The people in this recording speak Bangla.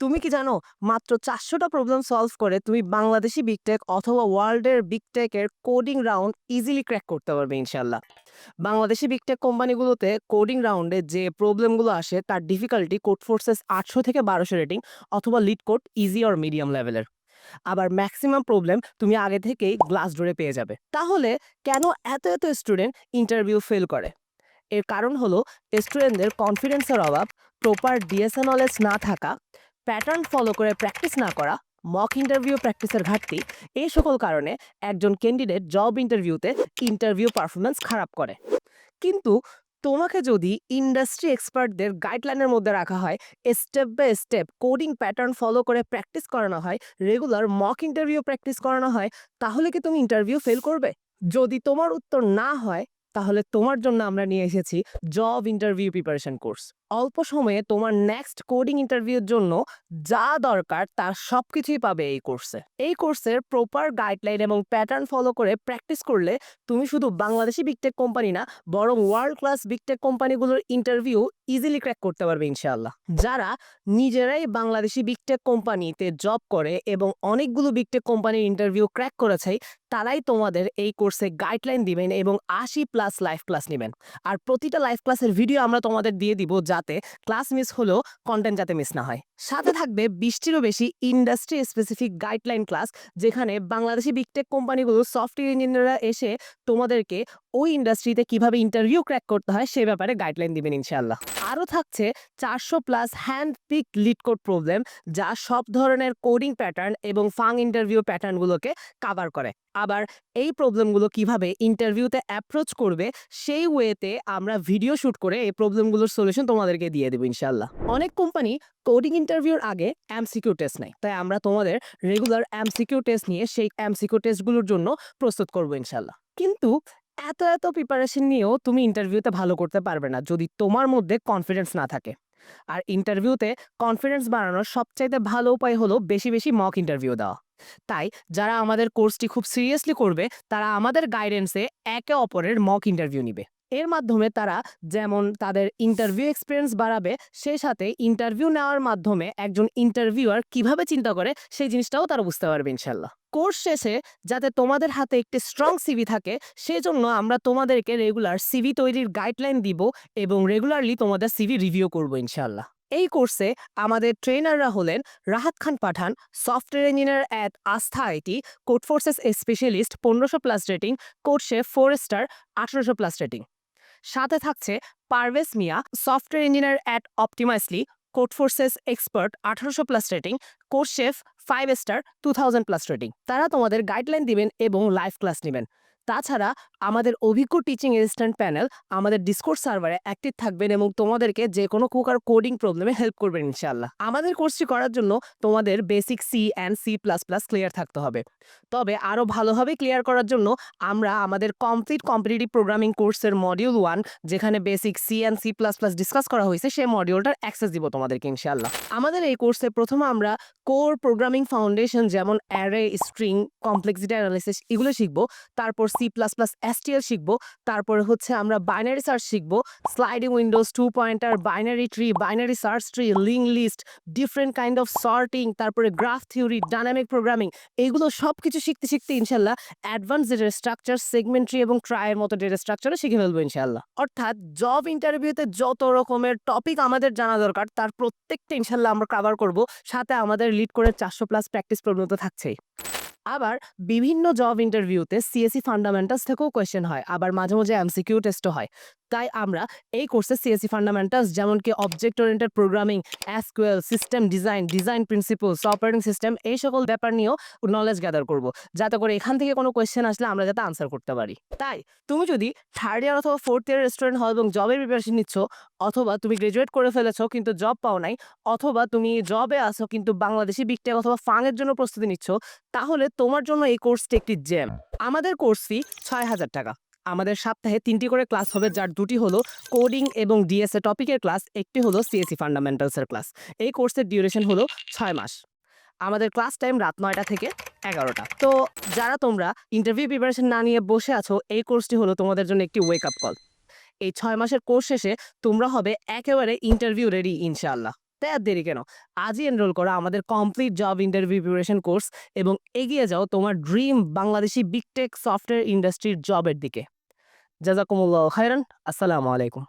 তুমি কি জানো, মাত্র চারশোটা প্রবলেম সলভ করে তুমি বাংলাদেশি বিগ টেক অথবা ওয়ার্ল্ডের বিগ টেকের কোডিং রাউন্ড ইজিলি ক্র্যাক করতে পারবে ইনশাল্লাহ বাংলাদেশি বিগ টেক কোম্পানিগুলোতে কোডিং রাউন্ডে যে প্রবলেমগুলো আসে, তার ডিফিকাল্টি কোড ফোর্সেস আটশো থেকে বারোশো রেটিং অথবা LeetCode easy or medium লেভেলের আবার ম্যাক্সিমাম প্রবলেম তুমি আগে থেকেই গ্লাস ডোরে পেয়ে যাবে। তাহলে কেন এত এত স্টুডেন্ট ইন্টারভিউ ফেল করে? এর কারণ হলো স্টুডেন্টদের কনফিডেন্সের অভাব প্রপার ডিএসএ নলেজ না থাকা প্যাটার্ন ফলো করে প্র্যাকটিস না করা মক ইন্টারভিউ প্র্যাকটিসের ঘাটতি, এই সকল কারণে একজন ক্যান্ডিডেট জব ইন্টারভিউতে ইন্টারভিউ পারফরমেন্স খারাপ করে। কিন্তু তোমাকে যদি ইন্ডাস্ট্রি এক্সপার্টদের গাইডলাইনের মধ্যে রাখা হয় step by step coding pattern follow করে প্র্যাকটিস করানো হয় রেগুলার মক ইন্টারভিউ প্র্যাকটিস করানো হয়, তাহলে কি তুমি ইন্টারভিউ ফেল করবে? যদি তোমার উত্তর না হয়, তাহলে তোমার জন্য আমরা নিয়ে এসেছি জব ইন্টারভিউ প্রিপারেশন কোর্স অল্প সময়ে তোমার নেক্সট কোডিং ইন্টারভিউর জন্য যা দরকার তার সব কিছুই পাবে এই কোর্সে এই কোর্সের প্রপার গাইডলাইন এবং প্যাটার্ন ফলো করে প্র্যাকটিস করলে তুমি শুধু বাংলাদেশি বিগটেক কোম্পানি না, বরং ওয়ার্ল্ড ক্লাস বিগটেক কোম্পানিগুলোর ইন্টারভিউ ইজিলি ক্র্যাক করতে পারবে ইনশাআল্লাহ। যারা নিজেরাই বাংলাদেশি বিগটেক কোম্পানিতে জব করে এবং অনেকগুলো বিগটেক কোম্পানির ইন্টারভিউ ক্র্যাক করেছে, তারাই তোমাদের এই কোর্সে গাইডলাইন দিবেন এবং আশি প্লাস লাইভ ক্লাস নেবেন। আর প্রতিটা লাইভ ক্লাসের ভিডিও আমরা তোমাদের দিয়ে দিব যাতে ক্লাস মিস হলেও কন্টেন্ট যাতে মিস না হয়। সাথে থাকবে বিশটিরও বেশি ইন্ডাস্ট্রি স্পেসিফিক গাইডলাইন ক্লাস যেখানে বাংলাদেশি বিকটেক কোম্পানিগুলো সফটওয়্যার ইঞ্জিনিয়াররা এসে তোমাদেরকে ওই ইন্ডাস্ট্রিতে কীভাবে ইন্টারভিউ ক্র্যাক করতে হয়, সে ব্যাপারে গাইডলাইন দিবেন ইনশাল্লাহ আরও থাকছে চারশো plus hand pick LeetCode problem যা সব ধরনের কোডিং প্যাটার্ন এবং ফাং ইন্টারভিউ প্যাটার্নগুলোকে কাভার করে। আবার এই প্রবলেমগুলো কীভাবে ইন্টারভিউতে অ্যাপ্রোচ করবে, সেই ওয়েতে আমরা ভিডিও শ্যুট করে এই প্রবলেমগুলোর সলিউশন তোমাদেরকে দিয়ে দেবো ইনশাল্লাহ অনেক কোম্পানি কোডিং ইন্টারভিউর আগে এমসিকিউ টেস্ট নেয়, তাই আমরা তোমাদের রেগুলার এমসিকিউ টেস্ট নিয়ে সেই এমসিকিউ টেস্টগুলোর জন্য প্রস্তুত করব ইনশাল্লাহ কিন্তু এত এত প্রিপারেশন নিয়েও তুমি ইন্টারভিউতে ভালো করতে পারবে না, যদি তোমার মধ্যে কনফিডেন্স না থাকে। আর ইন্টারভিউতে কনফিডেন্স বাড়ানোর সবচাইতে ভালো উপায় হলো বেশি বেশি মক ইন্টারভিউ দেওয়া। তাই যারা আমাদের কোর্সটি খুব সিরিয়াসলি করবে, তারা আমাদের গাইডেন্সে একে অপরের মক ইন্টারভিউ নিবে। এর মাধ্যমে তারা যেমন তাদের ইন্টারভিউ এক্সপিরিয়েন্স বাড়াবে, সেই সাথে ইন্টারভিউ নেওয়ার মাধ্যমে একজন ইন্টারভিউয়ার কীভাবে চিন্তা করে, সেই জিনিসটাও তারা বুঝতে পারবে ইনশাল্লাহ। কোর্স শেষে যাতে তোমাদের হাতে একটি স্ট্রং সিভি থাকে, সেজন্য আমরা তোমাদেরকে রেগুলার সিভি তৈরির গাইডলাইন দিব এবং রেগুলারলি তোমাদের সিভি রিভিউ করব ইনশাল্লাহ। এই কোর্সে আমাদের ট্রেনাররা হলেন Rahat Khan Pathan software engineer at Astha IT Codeforces specialist পনেরোশো plus rating Chef four star আঠারোশো প্লাস রেটিং সাথে থাকছে Parvez Mia software engineer at Optimizely Codeforces expert আঠারোশো plus rating course Chef five star two thousand plus rating তারা তোমাদের গাইডলাইন দিবেন এবং লাইভ ক্লাস নেবেন। তাছাড়া আমাদের অভিজ্ঞ টিচিং অ্যাসিস্ট্যান্ট প্যানেল আমাদের ডিসকোর্স সার্ভারে অ্যাক্টিভ থাকবেন এবং তোমাদেরকে যে কোনো প্রকার কোডিং প্রবলেমে হেল্প করবেন ইনশাল্লাহ আমাদের কোর্সটি করার জন্য তোমাদের basic C and C plus plus clear থাকতে হবে। তবে আরও ভালোভাবে ক্লিয়ার করার জন্য আমরা আমাদের কমপ্লিট কম্পিটিটিভ প্রোগ্রামিং কোর্সের মডিউল ওয়ান যেখানে basic C and C plus plus discuss করা হয়েছে, সেই মডিউলটার অ্যাক্সেস দিব তোমাদেরকে ইনশাল্লাহ আমাদের এই কোর্সে প্রথমে আমরা কোর প্রোগ্রামিং ফাউন্ডেশন যেমন অ্যারে স্ট্রিং কমপ্লেক্সিটি অ্যানালিসিস এগুলো শিখব। তারপর সি প্লাস প্লাস এসটিএল শিখব। তারপরে হচ্ছে আমরা বাইনারি সার্চ শিখব। Sliding windows two pointer binary tree binary search tree link list different kind of sorting তারপরে গ্রাফ থিওরি ডাইনামিক প্রোগ্রামিং এইগুলো সব কিছু শিখতে শিখতে ইনশাল্লাহ অ্যাডভান্স ডেটা স্ট্রাকচার সেগমেন্ট্রি এবং ট্রায়ের মতো ডেটা স্ট্রাকচারও শিখে ফেলব ইনশাল্লাহ। অর্থাৎ জব ইন্টারভিউতে যত রকমের টপিক আমাদের জানা দরকার, তার প্রত্যেকটা ইনশাল্লাহ আমরা কভার করব। সাথে আমাদের লিড করে চারশো প্লাস প্র্যাকটিস প্রবলেম তো থাকছেই। আবার বিভিন্ন জব ইন্টারভিউতে সিএসসি ফান্ডামেন্টালস থেকেও কোয়েশ্চেন হয়, আবার মাঝে মাঝে এমসিকিউ টেস্টও হয়। তাই আমরা এই কোর্সে সিএসসি ফান্ডামেন্টালস যেমন কি object oriented programming SQL system design design principles operating system এই সকল ব্যাপার নিয়েও নলেজ গ্যাদার করব। যাতে করে এখান থেকে কোনো কোয়েশ্চেন আসলে আমরা যাতে আনসার করতে পারি। তাই তুমি যদি থার্ড ইয়ার অথবা ফোর্থ ইয়ার রেস্টুরেন্ট হল এবং জবের প্রিপারেশন নিচ্ছ, অথবা তুমি গ্রাজুয়েট করে ফেলেছো কিন্তু জব পাও নাই, অথবা তুমি জবে আসো কিন্তু বাংলাদেশি বিকটেক অথবা ফাঙের জন্য প্রস্তুতি নিচ্ছ তাহলে তোমার জন্য এই কোর্সটি একটি জ্যাম। আমাদের কোর্স ফি ছয় হাজার টাকা। আমাদের সপ্তাহে তিনটি করে ক্লাস হবে যার দুটি হলো কোডিং এবং ডিএসএ টপিকের ক্লাস একটি হলো সিএসসি ফান্ডামেন্টালসের ক্লাস। এই কোর্সের ডিউরেশন হলো ছয় মাস। আমাদের ক্লাস টাইম রাত নয়টা থেকে এগারোটা। তো যারা তোমরা ইন্টারভিউ প্রিপারেশন না নিয়ে বসে আছো এই কোর্সটি হলো তোমাদের জন্য একটি ওয়েক আপ কল এই ছয় মাসের কোর্স শেষে তোমরা হবে একেবারে ইন্টারভিউ রেডি ইনশাআল্লাহ। তে আর দেরি কেন? আজই এনরোল করো আমাদের complete job interview preparation course এবং এগিয়ে যাও তোমার ড্রিম বাংলাদেশি বিগটেক সফটওয়্যার ইন্ডাস্ট্রির জবের দিকে। জাজাকুমুল্লাহ খায়রান, আসসালামু আলাইকুম।